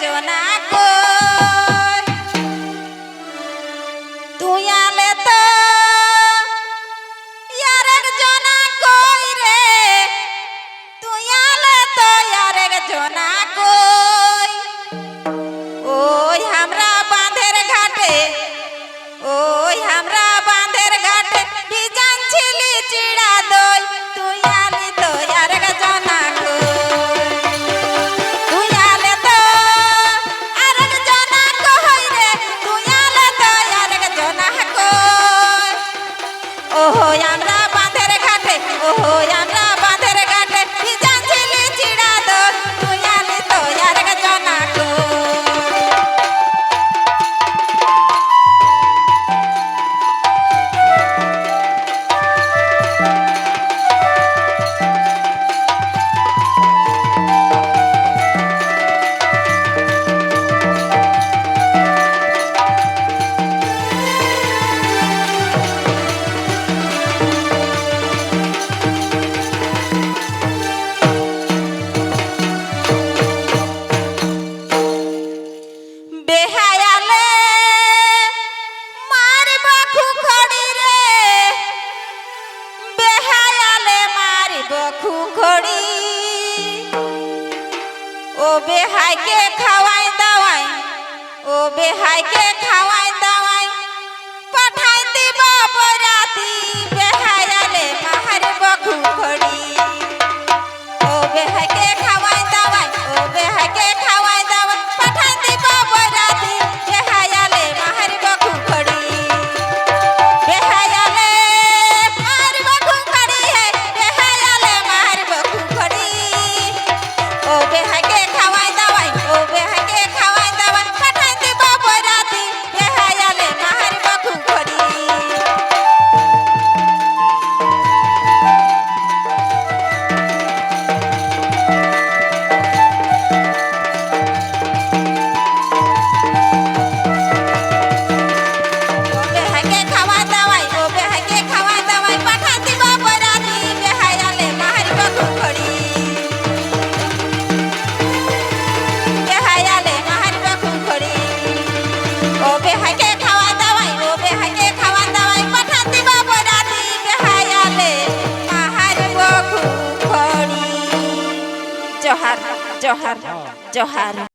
जो ना कोई oh, yeah. বখু ঘড়ি। ও বেহাইকে খাওয়াই দাওয়াই ও বেহাইকে খাওয়াই দাওয়াই। Johar, Johar, Johar.